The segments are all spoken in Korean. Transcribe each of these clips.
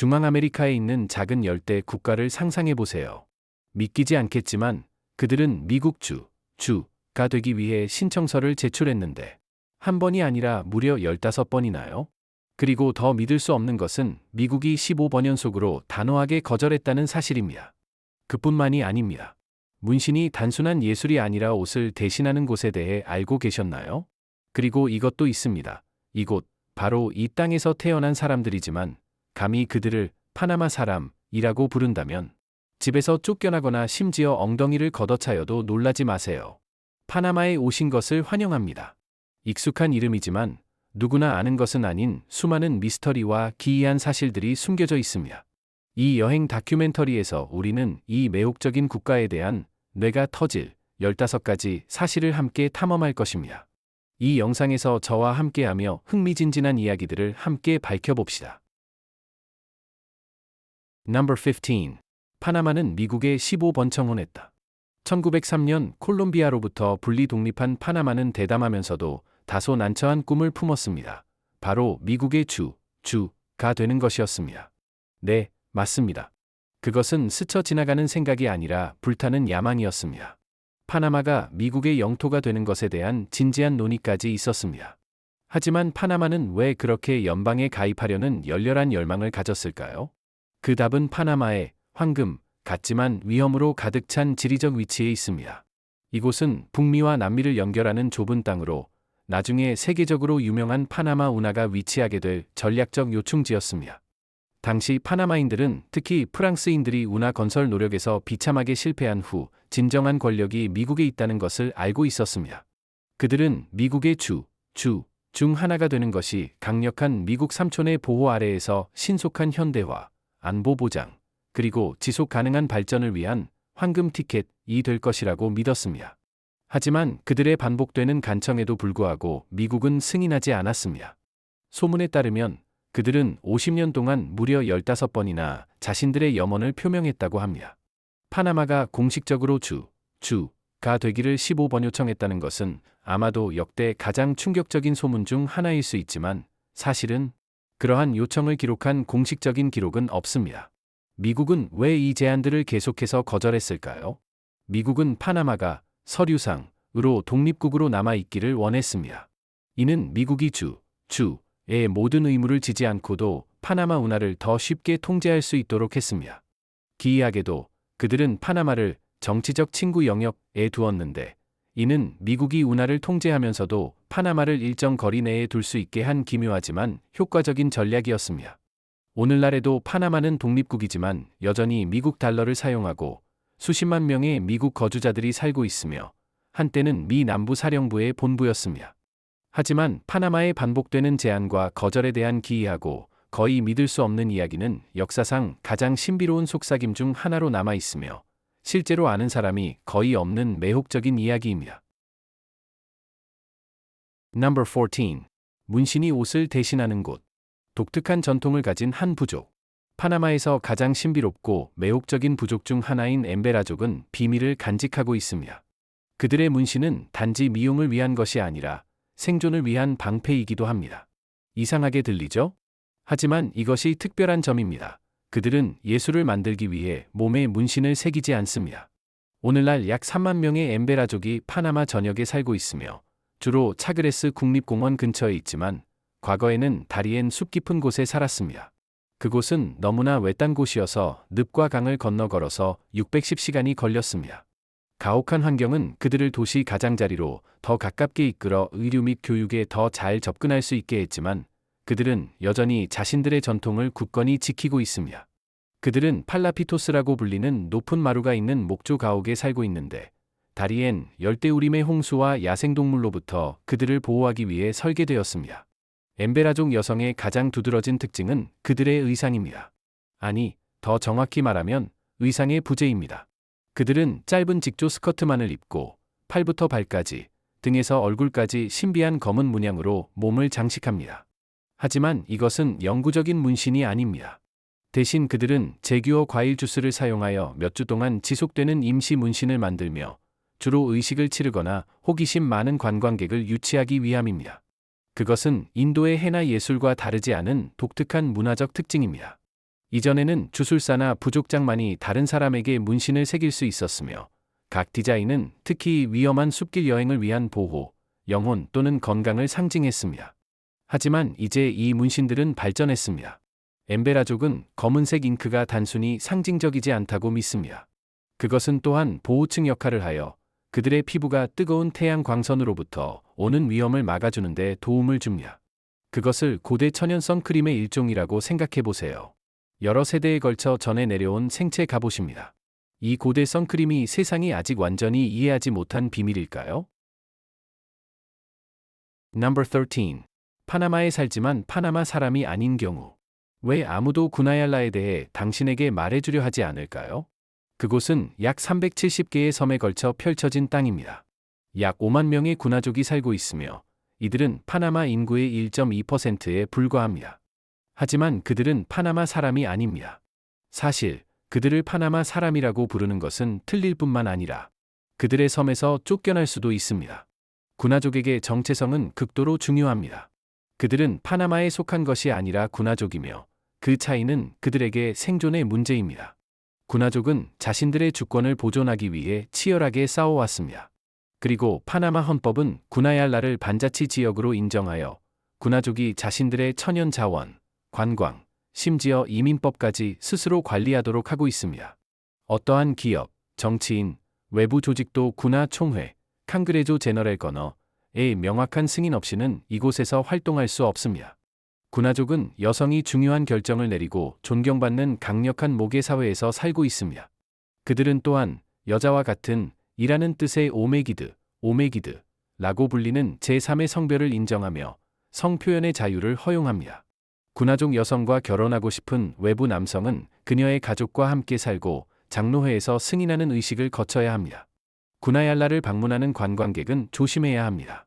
중앙아메리카에 있는 작은 열대 국가를 상상해 보세요. 믿기지 않겠지만 그들은 미국 주, 주가 되기 위해 신청서를 제출했는데 한 번이 아니라 무려 15번이나요? 그리고 더 믿을 수 없는 것은 미국이 15번 연속으로 단호하게 거절했다는 사실입니다. 그뿐만이 아닙니다. 문신이 단순한 예술이 아니라 옷을 대신하는 곳에 대해 알고 계셨나요? 그리고 이것도 있습니다. 이곳, 바로 이 땅에서 태어난 사람들이지만, 감히 그들을 파나마 사람이라고 부른다면, 집에서 쫓겨나거나 심지어 엉덩이를 걷어차여도 놀라지 마세요. 파나마에 오신 것을 환영합니다. 익숙한 이름이지만, 누구나 아는 것은 아닌 수많은 미스터리와 기이한 사실들이 숨겨져 있습니다. 이 여행 다큐멘터리에서 우리는 이 매혹적인 국가에 대한 뇌가 터질 15가지 사실을 함께 탐험할 것입니다. 이 영상에서 저와 함께하며 흥미진진한 이야기들을 함께 밝혀봅시다. Number 15. 파나마는 미국에 15번 청혼했다. 1903년 콜롬비아로부터 분리 독립한 파나마는 대담하면서도 다소 난처한 꿈을 품었습니다. 바로 미국의 주, 주가 되는 것이었습니다. 네, 맞습니다. 그것은 스쳐 지나가는 생각이 아니라 불타는 야망이었습니다. 파나마가 미국의 영토가 되는 것에 대한 진지한 논의까지 있었습니다. 하지만 파나마는 왜 그렇게 연방에 가입하려는 열렬한 열망을 가졌을까요? 그 답은 파나마의 황금, 같지만 위험으로 가득 찬 지리적 위치에 있습니다. 이곳은 북미와 남미를 연결하는 좁은 땅으로 나중에 세계적으로 유명한 파나마 운하가 위치하게 될 전략적 요충지였습니다. 당시 파나마인들은 특히 프랑스인들이 운하 건설 노력에서 비참하게 실패한 후 진정한 권력이 미국에 있다는 것을 알고 있었습니다. 그들은 미국의 주, 주, 중 하나가 되는 것이 강력한 미국 삼촌의 보호 아래에서 신속한 현대화, 안보 보장, 그리고 지속 가능한 발전을 위한 황금 티켓이 될 것이라고 믿었습니다. 하지만 그들의 반복되는 간청에도 불구하고 미국은 승인하지 않았습니다. 소문에 따르면 그들은 50년 동안 무려 15번이나 자신들의 염원을 표명했다고 합니다. 파나마가 공식적으로 주, 주가 되기를 15번 요청했다는 것은 아마도 역대 가장 충격적인 소문 중 하나일 수 있지만 사실은 그러한 요청을 기록한 공식적인 기록은 없습니다. 미국은 왜 이 제안들을 계속해서 거절했을까요? 미국은 파나마가 서류상으로 독립국으로 남아있기를 원했습니다. 이는 미국이 주, 주의 모든 의무를 지지 않고도 파나마 운하를 더 쉽게 통제할 수 있도록 했습니다. 기이하게도 그들은 파나마를 정치적 친구 영역에 두었는데 이는 미국이 운하를 통제하면서도 파나마를 일정 거리 내에 둘 수 있게 한 기묘하지만 효과적인 전략이었습니다. 오늘날에도 파나마는 독립국이지만 여전히 미국 달러를 사용하고 수십만 명의 미국 거주자들이 살고 있으며 한때는 미 남부 사령부의 본부였습니다. 하지만 파나마의 반복되는 제안과 거절에 대한 기이하고 거의 믿을 수 없는 이야기는 역사상 가장 신비로운 속삭임 중 하나로 남아 있으며 실제로 아는 사람이 거의 없는 매혹적인 이야기입니다. Number 14. 문신이 옷을 대신하는 곳. 독특한 전통을 가진 한 부족. 파나마에서 가장 신비롭고 매혹적인 부족 중 하나인 엠베라족은 비밀을 간직하고 있습니다. 그들의 문신은 단지 미용을 위한 것이 아니라 생존을 위한 방패이기도 합니다. 이상하게 들리죠? 하지만 이것이 특별한 점입니다. 그들은 예술을 만들기 위해 몸에 문신을 새기지 않습니다. 오늘날 약 3만 명의 엠베라족이 파나마 전역에 살고 있으며 주로 차그레스 국립공원 근처에 있지만 과거에는 다리엔 숲 깊은 곳에 살았습니다. 그곳은 너무나 외딴 곳이어서 늪과 강을 건너 걸어서 610시간이 걸렸습니다. 가혹한 환경은 그들을 도시 가장자리로 더 가깝게 이끌어 의료 및 교육에 더 잘 접근할 수 있게 했지만 그들은 여전히 자신들의 전통을 굳건히 지키고 있습니다. 그들은 팔라피토스라고 불리는 높은 마루가 있는 목조 가옥에 살고 있는데 다리엔 열대우림의 홍수와 야생동물로부터 그들을 보호하기 위해 설계되었습니다. 엠베라족 여성의 가장 두드러진 특징은 그들의 의상입니다. 아니, 더 정확히 말하면 의상의 부재입니다. 그들은 짧은 직조 스커트만을 입고 팔부터 발까지 등에서 얼굴까지 신비한 검은 문양으로 몸을 장식합니다. 하지만 이것은 영구적인 문신이 아닙니다. 대신 그들은 제규어 과일 주스를 사용하여 몇 주 동안 지속되는 임시 문신을 만들며 주로 의식을 치르거나 호기심 많은 관광객을 유치하기 위함입니다. 그것은 인도의 해나 예술과 다르지 않은 독특한 문화적 특징입니다. 이전에는 주술사나 부족장만이 다른 사람에게 문신을 새길 수 있었으며 각 디자인은 특히 위험한 숲길 여행을 위한 보호, 영혼 또는 건강을 상징했습니다. 하지만 이제 이 문신들은 발전했습니다. 엠베라족은 검은색 잉크가 단순히 상징적이지 않다고 믿습니다. 그것은 또한 보호층 역할을 하여 그들의 피부가 뜨거운 태양 광선으로부터 오는 위험을 막아주는 데 도움을 줍니다. 그것을 고대 천연 선크림의 일종이라고 생각해 보세요. 여러 세대에 걸쳐 전해 내려온 생체 갑옷입니다. 이 고대 선크림이 세상이 아직 완전히 이해하지 못한 비밀일까요? Number 13. 파나마에 살지만 파나마 사람이 아닌 경우. 왜 아무도 구나얄라에 대해 당신에게 말해주려 하지 않을까요? 그곳은 약 370개의 섬에 걸쳐 펼쳐진 땅입니다. 약 5만 명의 군화족이 살고 있으며 이들은 파나마 인구의 1.2%에 불과합니다. 하지만 그들은 파나마 사람이 아닙니다. 사실 그들을 파나마 사람이라고 부르는 것은 틀릴 뿐만 아니라 그들의 섬에서 쫓겨날 수도 있습니다. 군화족에게 정체성은 극도로 중요합니다. 그들은 파나마에 속한 것이 아니라 군화족이며 그 차이는 그들에게 생존의 문제입니다. 군화족은 자신들의 주권을 보존하기 위해 치열하게 싸워왔습니다. 그리고 파나마 헌법은 구나얄라를 반자치 지역으로 인정하여 군화족이 자신들의 천연 자원, 관광, 심지어 이민법까지 스스로 관리하도록 하고 있습니다. 어떠한 기업, 정치인, 외부 조직도 군화 총회, 칸그레조 제너럴 건어의 명확한 승인 없이는 이곳에서 활동할 수 없습니다. 군화족은 여성이 중요한 결정을 내리고 존경받는 강력한 모계 사회에서 살고 있습니다. 그들은 또한 여자와 같은 이라는 뜻의 오메기드, 오메기드, 라고 불리는 제3의 성별을 인정하며 성표현의 자유를 허용합니다. 군화족 여성과 결혼하고 싶은 외부 남성은 그녀의 가족과 함께 살고 장로회에서 승인하는 의식을 거쳐야 합니다. 구나얄라를 방문하는 관광객은 조심해야 합니다.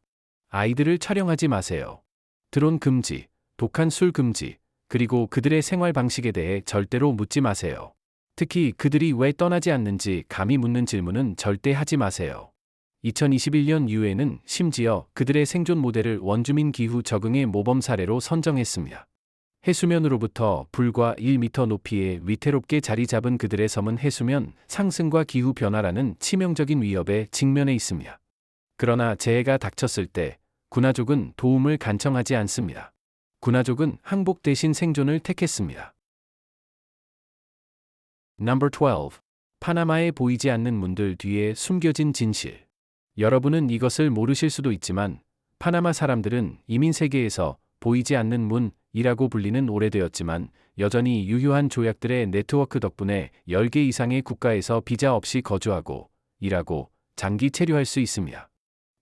아이들을 촬영하지 마세요. 드론 금지, 독한 술 금지, 그리고 그들의 생활 방식에 대해 절대로 묻지 마세요. 특히 그들이 왜 떠나지 않는지 감히 묻는 질문은 절대 하지 마세요. 2021년 유엔은 심지어 그들의 생존 모델을 원주민 기후 적응의 모범 사례로 선정했습니다. 해수면으로부터 불과 1m 높이에 위태롭게 자리 잡은 그들의 섬은 해수면 상승과 기후 변화라는 치명적인 위협에 직면해 있습니다. 그러나 재해가 닥쳤을 때 군화족은 도움을 간청하지 않습니다. 군화족은 항복 대신 생존을 택했습니다. Number 12. 파나마에 보이지 않는 문들 뒤에 숨겨진 진실. 여러분은 이것을 모르실 수도 있지만 파나마 사람들은 이민 세계에서 보이지 않는 문이라고 불리는 오래되었지만 여전히 유효한 조약들의 네트워크 덕분에 10개 이상의 국가에서 비자 없이 거주하고 일하고 장기 체류할 수 있습니다.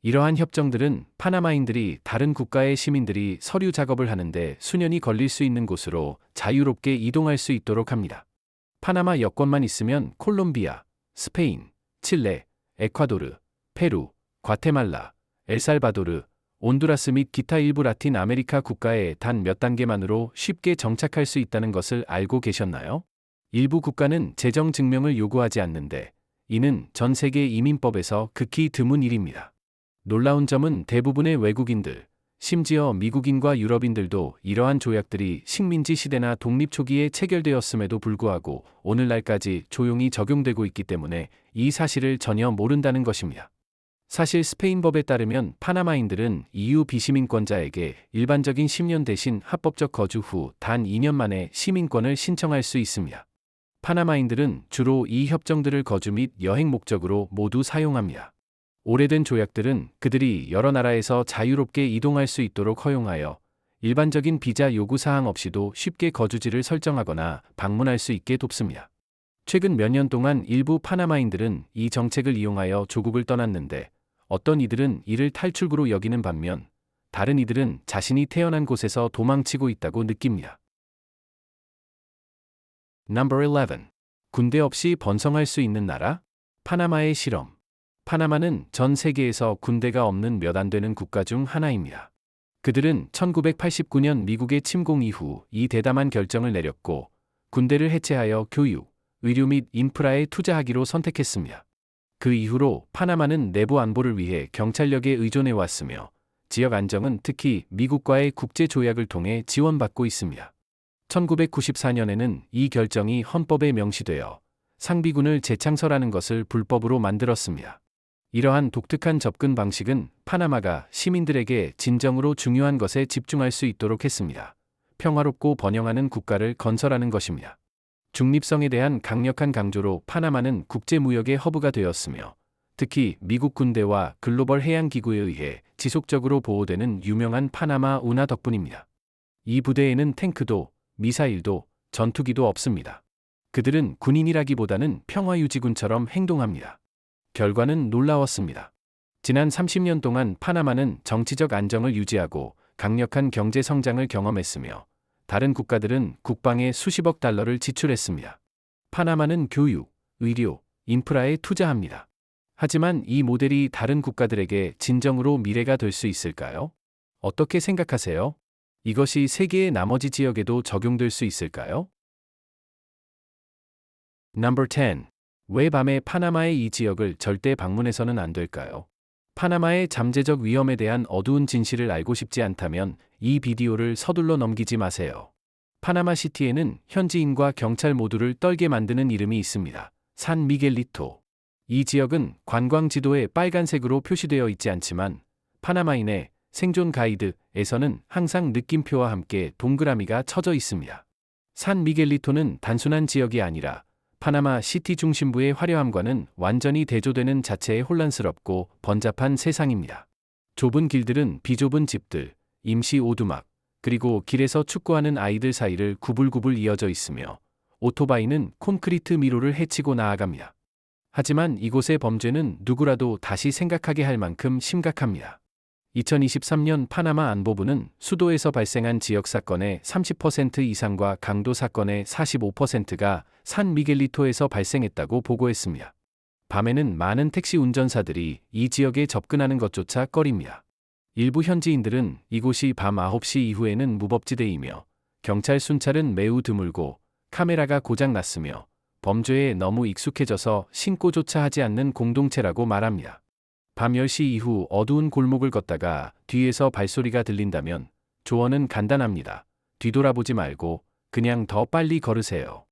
이러한 협정들은 파나마인들이 다른 국가의 시민들이 서류 작업을 하는데 수년이 걸릴 수 있는 곳으로 자유롭게 이동할 수 있도록 합니다. 파나마 여권만 있으면 콜롬비아, 스페인, 칠레, 에콰도르, 페루, 과테말라, 엘살바도르, 온두라스 및 기타 일부 라틴 아메리카 국가에 단 몇 단계만으로 쉽게 정착할 수 있다는 것을 알고 계셨나요? 일부 국가는 재정 증명을 요구하지 않는데 이는 전 세계 이민법에서 극히 드문 일입니다. 놀라운 점은 대부분의 외국인들, 심지어 미국인과 유럽인들도 이러한 조약들이 식민지 시대나 독립 초기에 체결되었음에도 불구하고 오늘날까지 조용히 적용되고 있기 때문에 이 사실을 전혀 모른다는 것입니다. 사실 스페인 법에 따르면 파나마인들은 EU 비시민권자에게 일반적인 10년 대신 합법적 거주 후 단 2년 만에 시민권을 신청할 수 있습니다. 파나마인들은 주로 이 협정들을 거주 및 여행 목적으로 모두 사용합니다. 오래된 조약들은 그들이 여러 나라에서 자유롭게 이동할 수 있도록 허용하여 일반적인 비자 요구 사항 없이도 쉽게 거주지를 설정하거나 방문할 수 있게 돕습니다. 최근 몇 년 동안 일부 파나마인들은 이 정책을 이용하여 조국을 떠났는데 어떤 이들은 이를 탈출구로 여기는 반면 다른 이들은 자신이 태어난 곳에서 도망치고 있다고 느낍니다. Number 11. 군대 없이 번성할 수 있는 나라? 파나마의 실험. 파나마는 전 세계에서 군대가 없는 몇 안 되는 국가 중 하나입니다. 그들은 1989년 미국의 침공 이후 이 대담한 결정을 내렸고 군대를 해체하여 교육, 의료 및 인프라에 투자하기로 선택했습니다. 그 이후로 파나마는 내부 안보를 위해 경찰력에 의존해 왔으며 지역 안정은 특히 미국과의 국제 조약을 통해 지원받고 있습니다. 1994년에는 이 결정이 헌법에 명시되어 상비군을 재창설하는 것을 불법으로 만들었습니다. 이러한 독특한 접근 방식은 파나마가 시민들에게 진정으로 중요한 것에 집중할 수 있도록 했습니다. 평화롭고 번영하는 국가를 건설하는 것입니다. 중립성에 대한 강력한 강조로 파나마는 국제무역의 허브가 되었으며 특히 미국 군대와 글로벌 해양기구에 의해 지속적으로 보호되는 유명한 파나마 운하 덕분입니다. 이 부대에는 탱크도 미사일도 전투기도 없습니다. 그들은 군인이라기보다는 평화유지군처럼 행동합니다. 결과는 놀라웠습니다. 지난 30년 동안 파나마는 정치적 안정을 유지하고 강력한 경제 성장을 경험했으며 다른 국가들은 국방에 수십억 달러를 지출했습니다. 파나마는 교육, 의료, 인프라에 투자합니다. 하지만 이 모델이 다른 국가들에게 진정으로 미래가 될 수 있을까요? 어떻게 생각하세요? 이것이 세계의 나머지 지역에도 적용될 수 있을까요? Number 10. 왜 밤에 파나마의 이 지역을 절대 방문해서는 안 될까요? 파나마의 잠재적 위험에 대한 어두운 진실을 알고 싶지 않다면 이 비디오를 서둘러 넘기지 마세요. 파나마 시티에는 현지인과 경찰 모두를 떨게 만드는 이름이 있습니다. 산 미겔리토. 이 지역은 관광 지도에 빨간색으로 표시되어 있지 않지만 파나마인의 생존 가이드에서는 항상 느낌표와 함께 동그라미가 쳐져 있습니다. 산 미겔리토는 단순한 지역이 아니라 파나마 시티 중심부의 화려함과는 완전히 대조되는 자체의 혼란스럽고 번잡한 세상입니다. 좁은 길들은 비좁은 집들, 임시 오두막, 그리고 길에서 축구하는 아이들 사이를 구불구불 이어져 있으며 오토바이는 콘크리트 미로를 헤치고 나아갑니다. 하지만 이곳의 범죄는 누구라도 다시 생각하게 할 만큼 심각합니다. 2023년 파나마 안보부는 수도에서 발생한 지역 사건의 30% 이상과 강도 사건의 45%가 산 미겔리토에서 발생했다고 보고했습니다. 밤에는 많은 택시 운전사들이 이 지역에 접근하는 것조차 꺼립니다. 일부 현지인들은 이곳이 밤 9시 이후에는 무법지대이며 경찰 순찰은 매우 드물고 카메라가 고장 났으며 범죄에 너무 익숙해져서 신고조차 하지 않는 공동체라고 말합니다. 밤 10시 이후 어두운 골목을 걷다가 뒤에서 발소리가 들린다면 조언은 간단합니다. 뒤돌아보지 말고 그냥 더 빨리 걸으세요.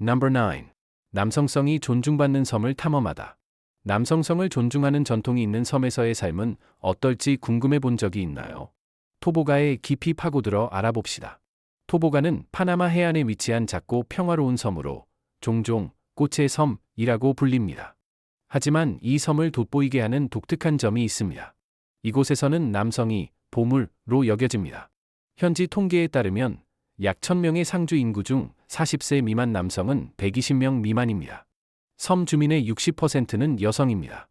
Number 9. 남성성이 존중받는 섬을 탐험하다. 남성성을 존중하는 전통이 있는 섬에서의 삶은 어떨지 궁금해 본 적이 있나요? 토보가에 깊이 파고들어 알아봅시다. 토보가는 파나마 해안에 위치한 작고 평화로운 섬으로 종종 꽃의 섬이라고 불립니다. 하지만 이 섬을 돋보이게 하는 독특한 점이 있습니다. 이곳에서는 남성이 보물로 여겨집니다. 현지 통계에 따르면 약 1000명의 상주 인구 중 40세 미만 남성은 120명 미만입니다. 섬 주민의 60%는 여성입니다.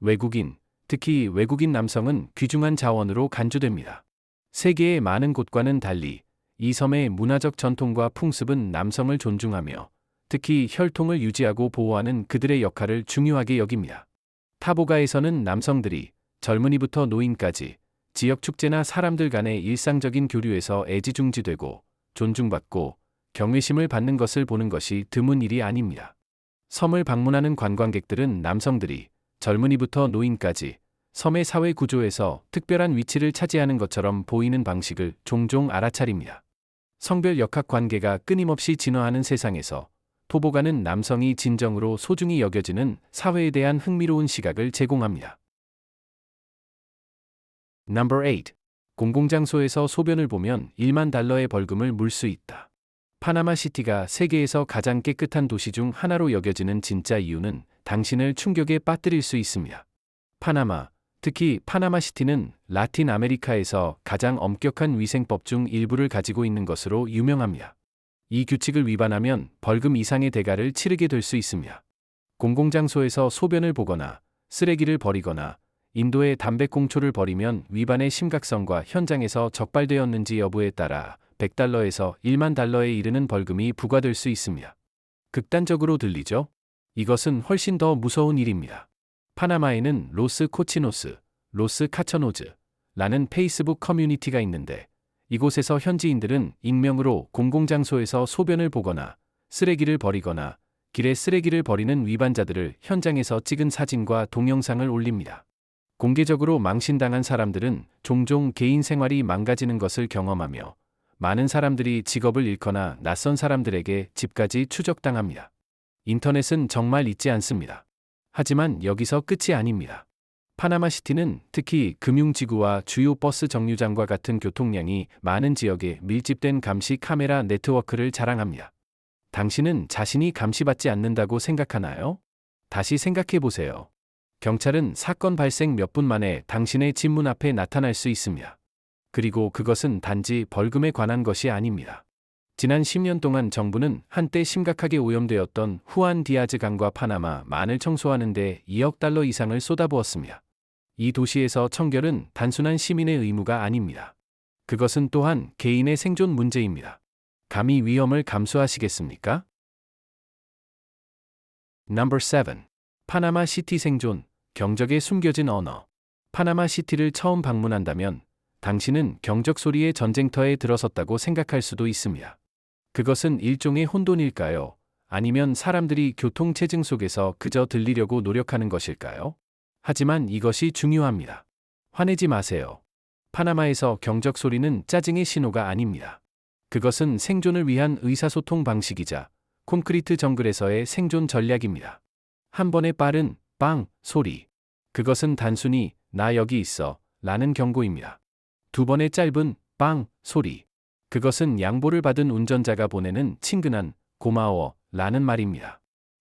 외국인, 특히 외국인 남성은 귀중한 자원으로 간주됩니다. 세계의 많은 곳과는 달리 이 섬의 문화적 전통과 풍습은 남성을 존중하며 특히 혈통을 유지하고 보호하는 그들의 역할을 중요하게 여깁니다. 타보가에서는 남성들이 젊은이부터 노인까지 지역 축제나 사람들 간의 일상적인 교류에서 애지중지되고 존중받고 경외심을 받는 것을 보는 것이 드문 일이 아닙니다. 섬을 방문하는 관광객들은 남성들이 젊은이부터 노인까지 섬의 사회 구조에서 특별한 위치를 차지하는 것처럼 보이는 방식을 종종 알아차립니다. 성별 역학 관계가 끊임없이 진화하는 세상에서 토보가는 남성이 진정으로 소중히 여겨지는 사회에 대한 흥미로운 시각을 제공합니다. Number 8. 공공장소에서 소변을 보면 1만 달러의 벌금을 물 수 있다. 파나마 시티가 세계에서 가장 깨끗한 도시 중 하나로 여겨지는 진짜 이유는 당신을 충격에 빠뜨릴 수 있습니다. 파나마, 특히 파나마 시티는 라틴 아메리카에서 가장 엄격한 위생법 중 일부를 가지고 있는 것으로 유명합니다. 이 규칙을 위반하면 벌금 이상의 대가를 치르게 될 수 있습니다. 공공장소에서 소변을 보거나 쓰레기를 버리거나 인도에 담배꽁초를 버리면 위반의 심각성과 현장에서 적발되었는지 여부에 따라 100달러에서 1만 달러에 이르는 벌금이 부과될 수 있습니다. 극단적으로 들리죠? 이것은 훨씬 더 무서운 일입니다. 파나마에는 로스 코치노스, 로스 카처노즈 라는 페이스북 커뮤니티가 있는데 이곳에서 현지인들은 익명으로 공공장소에서 소변을 보거나 쓰레기를 버리거나 길에 쓰레기를 버리는 위반자들을 현장에서 찍은 사진과 동영상을 올립니다. 공개적으로 망신당한 사람들은 종종 개인 생활이 망가지는 것을 경험하며 많은 사람들이 직업을 잃거나 낯선 사람들에게 집까지 추적당합니다. 인터넷은 정말 잊지 않습니다. 하지만 여기서 끝이 아닙니다. 파나마시티는 특히 금융지구와 주요 버스 정류장과 같은 교통량이 많은 지역에 밀집된 감시 카메라 네트워크를 자랑합니다. 당신은 자신이 감시받지 않는다고 생각하나요? 다시 생각해 보세요. 경찰은 사건 발생 몇 분 만에 당신의 집문 앞에 나타날 수 있습니다. 그리고 그것은 단지 벌금에 관한 것이 아닙니다. 지난 10년 동안 정부는 한때 심각하게 오염되었던 후안 디아즈 강과 파나마 만을 청소하는 데 2억 달러 이상을 쏟아부었습니다. 이 도시에서 청결은 단순한 시민의 의무가 아닙니다. 그것은 또한 개인의 생존 문제입니다. 감히 위험을 감수하시겠습니까? Number 7. 파나마 시티 생존, 경적에 숨겨진 언어. 파나마 시티를 처음 방문한다면 당신은 경적 소리의 전쟁터에 들어섰다고 생각할 수도 있습니다. 그것은 일종의 혼돈일까요? 아니면 사람들이 교통체증 속에서 그저 들리려고 노력하는 것일까요? 하지만 이것이 중요합니다. 화내지 마세요. 파나마에서 경적 소리는 짜증의 신호가 아닙니다. 그것은 생존을 위한 의사소통 방식이자 콘크리트 정글에서의 생존 전략입니다. 한 번의 빠른 빵 소리. 그것은 단순히 나 여기 있어 라는 경고입니다. 두 번의 짧은 빵 소리. 그것은 양보를 받은 운전자가 보내는 친근한 고마워 라는 말입니다.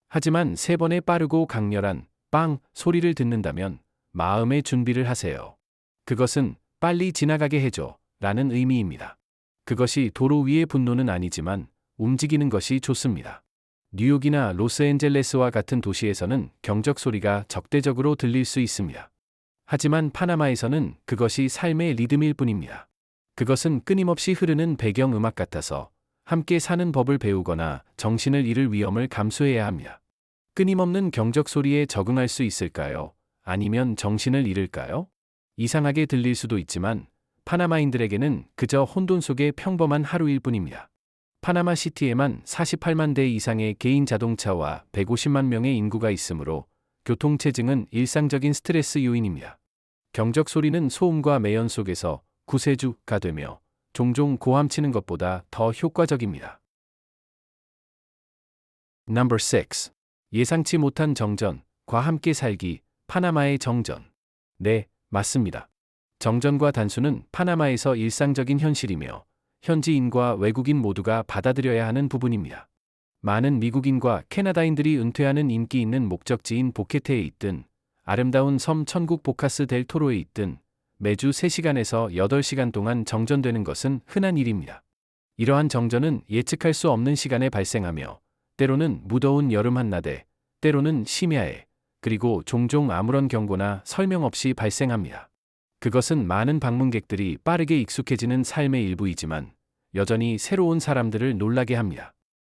하지만 세 번의 빠르고 강렬한 빵 소리를 듣는다면 마음의 준비를 하세요. 그것은 빨리 지나가게 해줘 라는 의미입니다. 그것이 도로 위의 분노는 아니지만 움직이는 것이 좋습니다. 뉴욕이나 로스앤젤레스와 같은 도시에서는 경적 소리가 적대적으로 들릴 수 있습니다. 하지만 파나마에서는 그것이 삶의 리듬일 뿐입니다. 그것은 끊임없이 흐르는 배경 음악 같아서 함께 사는 법을 배우거나 정신을 잃을 위험을 감수해야 합니다. 끊임없는 경적 소리에 적응할 수 있을까요? 아니면 정신을 잃을까요? 이상하게 들릴 수도 있지만 파나마인들에게는 그저 혼돈 속의 평범한 하루일 뿐입니다. 파나마 시티에만 48만 대 이상의 개인 자동차와 150만 명의 인구가 있으므로 교통체증은 일상적인 스트레스 요인입니다. 경적 소리는 소음과 매연 속에서 구세주가 되며 종종 고함치는 것보다 더 효과적입니다. Number 6. 예상치 못한 정전과 함께 살기, 파나마의 정전. 네, 맞습니다. 정전과 단수는 파나마에서 일상적인 현실이며 현지인과 외국인 모두가 받아들여야 하는 부분입니다. 많은 미국인과 캐나다인들이 은퇴하는 인기 있는 목적지인 보케테에 있든 아름다운 섬 천국 보카스 델 토로에 있든 매주 3시간에서 8시간 동안 정전되는 것은 흔한 일입니다. 이러한 정전은 예측할 수 없는 시간에 발생하며 때로는 무더운 여름 한낮에 때로는 심야에 그리고 종종 아무런 경고나 설명 없이 발생합니다. 그것은 많은 방문객들이 빠르게 익숙해지는 삶의 일부이지만 여전히 새로운 사람들을 놀라게 합니다.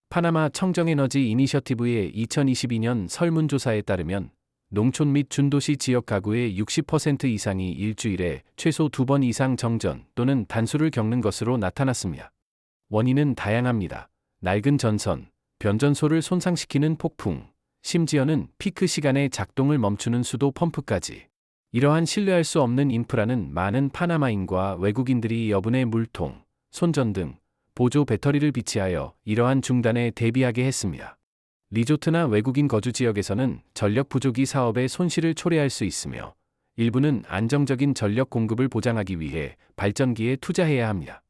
파나마 청정에너지 이니셔티브의 2022년 설문조사에 따르면 농촌 및 준도시 지역 가구의 60% 이상이 일주일에 최소 두 번 이상 정전 또는 단수를 겪는 것으로 나타났습니다. 원인은 다양합니다. 낡은 전선, 변전소를 손상시키는 폭풍, 심지어는 피크 시간에 작동을 멈추는 수도 펌프까지. 이러한 신뢰할 수 없는 인프라는 많은 파나마인과 외국인들이 여분의 물통, 손전 등 보조 배터리를 비치하여 이러한 중단에 대비하게 했습니다. 리조트나 외국인 거주 지역에서는 전력 부족이 사업의 손실을 초래할 수 있으며 일부는 안정적인 전력 공급을 보장하기 위해 발전기에 투자해야 합니다.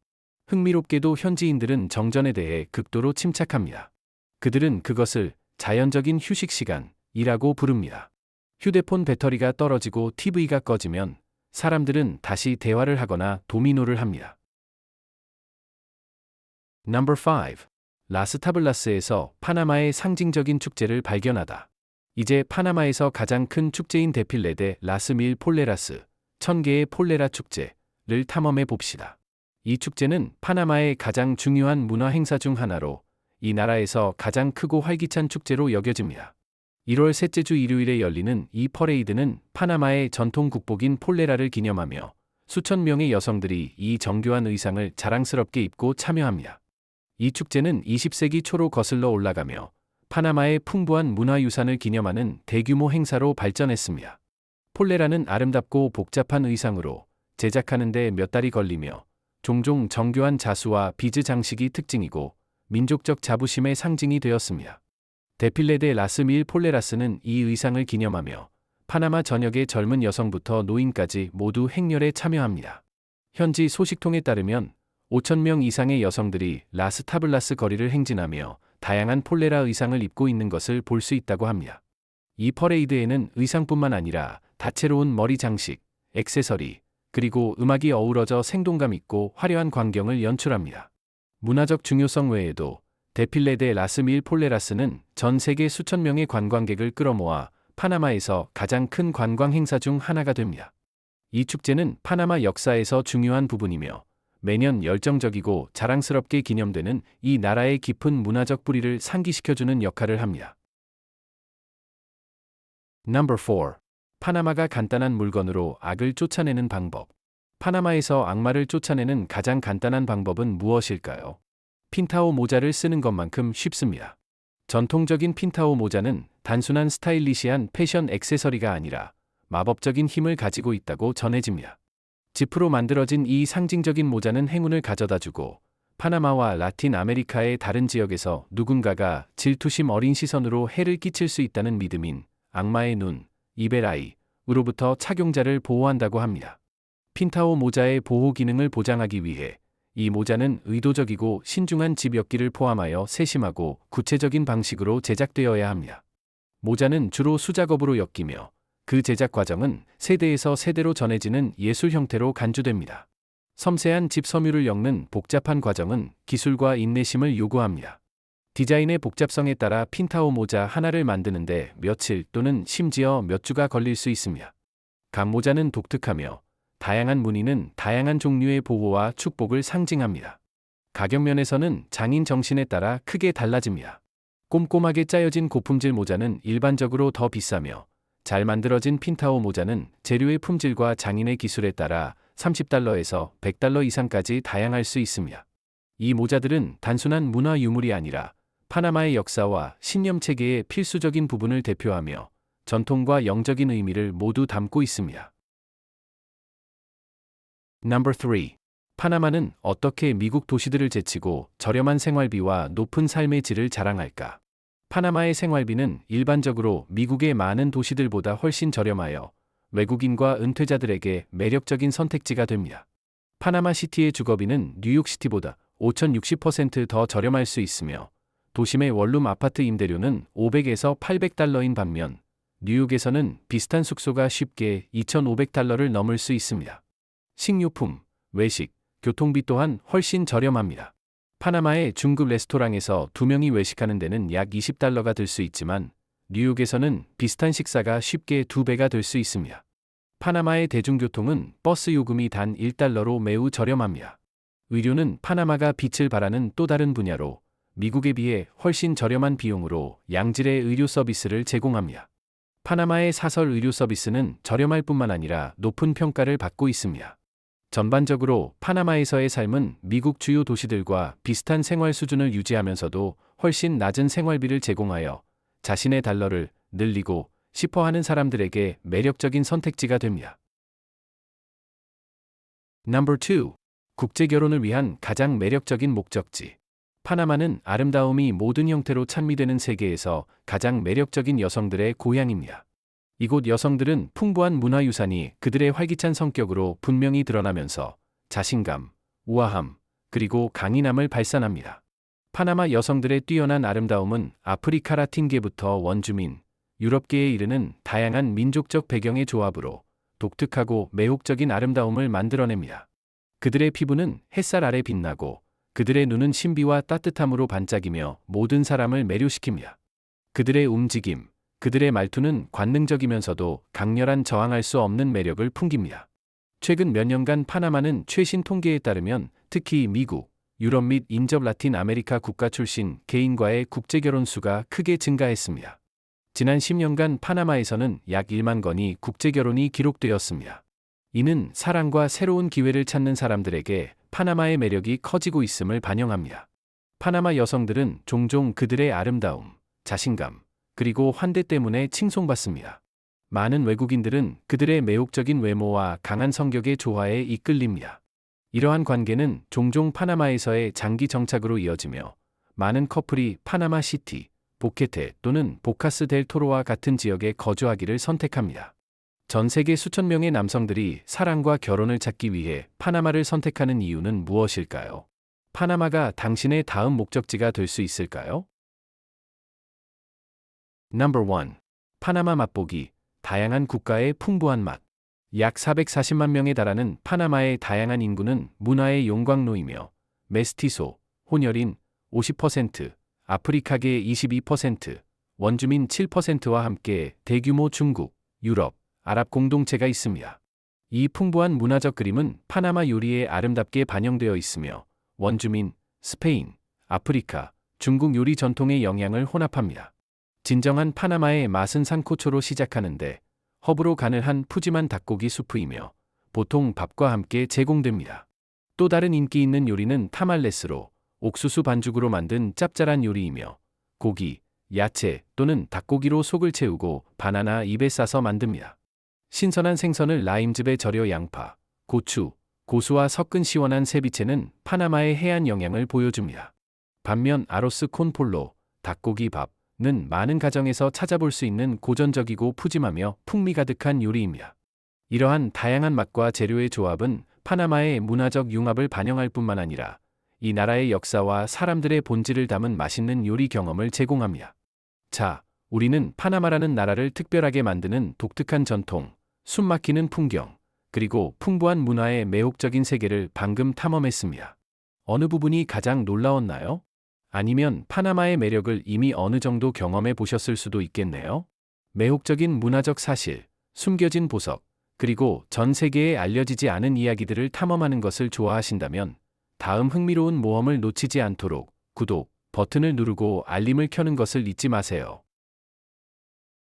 흥미롭게도 현지인들은 정전에 대해 극도로 침착합니다. 그들은 그것을 자연적인 휴식 시간이라고 부릅니다. 휴대폰 배터리가 떨어지고 TV가 꺼지면 사람들은 다시 대화를 하거나 도미노를 합니다. Number 5. 라스타블라스에서 파나마의 상징적인 축제를 발견하다. 이제 파나마에서 가장 큰 축제인 데필레데 라스밀 폴레라스, 천개의 폴레라 축제를 탐험해 봅시다. 이 축제는 파나마의 가장 중요한 문화 행사 중 하나로 이 나라에서 가장 크고 활기찬 축제로 여겨집니다. 1월 셋째 주 일요일에 열리는 이 퍼레이드는 파나마의 전통 국복인 폴레라를 기념하며 수천 명의 여성들이 이 정교한 의상을 자랑스럽게 입고 참여합니다. 이 축제는 20세기 초로 거슬러 올라가며 파나마의 풍부한 문화유산을 기념하는 대규모 행사로 발전했습니다. 폴레라는 아름답고 복잡한 의상으로 제작하는데 몇 달이 걸리며 종종 정교한 자수와 비즈 장식이 특징이고 민족적 자부심의 상징이 되었습니다. 데필레 데 라스밀 폴레라스는 이 의상을 기념하며 파나마 전역의 젊은 여성부터 노인까지 모두 행렬에 참여합니다. 현지 소식통에 따르면 5천명 이상의 여성들이 라스타블라스 거리를 행진하며 다양한 폴레라 의상을 입고 있는 것을 볼 수 있다고 합니다. 이 퍼레이드에는 의상뿐만 아니라 다채로운 머리 장식, 액세서리, 그리고 음악이 어우러져 생동감 있고 화려한 광경을 연출합니다. 문화적 중요성 외에도 데필레 데 라스밀 폴레라스는 전 세계 수천 명의 관광객을 끌어모아 파나마에서 가장 큰 관광 행사 중 하나가 됩니다. 이 축제는 파나마 역사에서 중요한 부분이며 매년 열정적이고 자랑스럽게 기념되는 이 나라의 깊은 문화적 뿌리를 상기시켜주는 역할을 합니다. Number 4. 파나마가 간단한 물건으로 악을 쫓아내는 방법. 파나마에서 악마를 쫓아내는 가장 간단한 방법은 무엇일까요? 핀타오 모자를 쓰는 것만큼 쉽습니다. 전통적인 핀타오 모자는 단순한 스타일리시한 패션 액세서리가 아니라 마법적인 힘을 가지고 있다고 전해집니다. 지프로 만들어진 이 상징적인 모자는 행운을 가져다 주고 파나마와 라틴 아메리카의 다른 지역에서 누군가가 질투심 어린 시선으로 해를 끼칠 수 있다는 믿음인 악마의 눈, 이베라이, 으로부터 착용자를 보호한다고 합니다. 핀타오 모자의 보호 기능을 보장하기 위해 이 모자는 의도적이고 신중한 집엮기를 포함하여 세심하고 구체적인 방식으로 제작되어야 합니다. 모자는 주로 수작업으로 엮이며 그 제작 과정은 세대에서 세대로 전해지는 예술 형태로 간주됩니다. 섬세한 집 섬유를 엮는 복잡한 과정은 기술과 인내심을 요구합니다. 디자인의 복잡성에 따라 핀타오 모자 하나를 만드는데 며칠 또는 심지어 몇 주가 걸릴 수 있습니다. 각 모자는 독특하며 다양한 무늬는 다양한 종류의 보호와 축복을 상징합니다. 가격 면에서는 장인 정신에 따라 크게 달라집니다. 꼼꼼하게 짜여진 고품질 모자는 일반적으로 더 비싸며 잘 만들어진 핀타오 모자는 재료의 품질과 장인의 기술에 따라 30달러에서 100달러 이상까지 다양할 수 있습니다. 이 모자들은 단순한 문화 유물이 아니라 파나마의 역사와 신념 체계의 필수적인 부분을 대표하며 전통과 영적인 의미를 모두 담고 있습니다. Number 3. 파나마는 어떻게 미국 도시들을 제치고 저렴한 생활비와 높은 삶의 질을 자랑할까? 파나마의 생활비는 일반적으로 미국의 많은 도시들보다 훨씬 저렴하여 외국인과 은퇴자들에게 매력적인 선택지가 됩니다. 파나마 시티의 주거비는 뉴욕시티보다 5,060%더 저렴할 수 있으며 도심의 원룸 아파트 임대료는 500에서 800달러인 반면 뉴욕에서는 비슷한 숙소가 쉽게 2,500달러를 넘을 수 있습니다. 식료품, 외식, 교통비 또한 훨씬 저렴합니다. 파나마의 중급 레스토랑에서 두 명이 외식하는 데는 약 20달러가 들 수 있지만 뉴욕에서는 비슷한 식사가 쉽게 두 배가 될 수 있습니다. 파나마의 대중교통은 버스 요금이 단 1달러로 매우 저렴합니다. 의료는 파나마가 빛을 발하는 또 다른 분야로 미국에 비해 훨씬 저렴한 비용으로 양질의 의료 서비스를 제공합니다. 파나마의 사설 의료 서비스는 저렴할 뿐만 아니라 높은 평가를 받고 있습니다. 전반적으로 파나마에서의 삶은 미국 주요 도시들과 비슷한 생활 수준을 유지하면서도 훨씬 낮은 생활비를 제공하여 자신의 달러를 늘리고 싶어 하는 사람들에게 매력적인 선택지가 됩니다. Number 2. 국제 결혼을 위한 가장 매력적인 목적지. 파나마는 아름다움이 모든 형태로 찬미되는 세계에서 가장 매력적인 여성들의 고향입니다. 이곳 여성들은 풍부한 문화유산이 그들의 활기찬 성격으로 분명히 드러나면서 자신감, 우아함, 그리고 강인함을 발산합니다. 파나마 여성들의 뛰어난 아름다움은 아프리카 라틴계부터 원주민, 유럽계에 이르는 다양한 민족적 배경의 조합으로 독특하고 매혹적인 아름다움을 만들어냅니다. 그들의 피부는 햇살 아래 빛나고 그들의 눈은 신비와 따뜻함으로 반짝이며 모든 사람을 매료시킵니다. 그들의 움직임, 그들의 말투는 관능적이면서도 강렬한 저항할 수 없는 매력을 풍깁니다. 최근 몇 년간 파나마는 최신 통계에 따르면 특히 미국, 유럽 및 인접 라틴 아메리카 국가 출신 개인과의 국제 결혼 수가 크게 증가했습니다. 지난 10년간 파나마에서는 약 1만 건이 국제 결혼이 기록되었습니다. 이는 사랑과 새로운 기회를 찾는 사람들에게 파나마의 매력이 커지고 있음을 반영합니다. 파나마 여성들은 종종 그들의 아름다움, 자신감, 그리고 환대 때문에 칭송받습니다. 많은 외국인들은 그들의 매혹적인 외모와 강한 성격의 조화에 이끌립니다. 이러한 관계는 종종 파나마에서의 장기 정착으로 이어지며 많은 커플이 파나마 시티, 보케테 또는 보카스 델 토로와 같은 지역에 거주하기를 선택합니다. 전 세계 수천 명의 남성들이 사랑과 결혼을 찾기 위해 파나마를 선택하는 이유는 무엇일까요? 파나마가 당신의 다음 목적지가 될 수 있을까요? Number 1. 파나마 맛보기. 다양한 국가의 풍부한 맛. 약 440만 명에 달하는 파나마의 다양한 인구는 문화의 용광로이며 메스티소, 혼혈인 50%, 아프리카계 22%, 원주민 7%와 함께 대규모 중국, 유럽, 아랍 공동체가 있습니다. 이 풍부한 문화적 그림은 파나마 요리에 아름답게 반영되어 있으며 원주민, 스페인, 아프리카, 중국 요리 전통의 영향을 혼합합니다. 진정한 파나마의 맛은 산코초로 시작하는데 허브로 간을 한 푸짐한 닭고기 수프이며 보통 밥과 함께 제공됩니다. 또 다른 인기 있는 요리는 타말레스로 옥수수 반죽으로 만든 짭짤한 요리이며 고기, 야채 또는 닭고기로 속을 채우고 바나나 잎에 싸서 만듭니다. 신선한 생선을 라임즙에 절여 양파, 고추, 고수와 섞은 시원한 세비체는 파나마의 해안 영향을 보여줍니다. 반면 아로스 콘폴로, 닭고기 밥 은 많은 가정에서 찾아볼 수 있는 고전적이고 푸짐하며 풍미 가득한 요리입니다. 이러한 다양한 맛과 재료의 조합은 파나마의 문화적 융합을 반영할 뿐만 아니라 이 나라의 역사와 사람들의 본질을 담은 맛있는 요리 경험을 제공합니다. 자, 우리는 파나마라는 나라를 특별하게 만드는 독특한 전통, 숨막히는 풍경, 그리고 풍부한 문화의 매혹적인 세계를 방금 탐험했습니다. 어느 부분이 가장 놀라웠나요? 아니면 파나마의 매력을 이미 어느 정도 경험해 보셨을 수도 있겠네요. 매혹적인 문화적 사실, 숨겨진 보석, 그리고 전 세계에 알려지지 않은 이야기들을 탐험하는 것을 좋아하신다면 다음 흥미로운 모험을 놓치지 않도록 구독 버튼을 누르고 알림을 켜는 것을 잊지 마세요.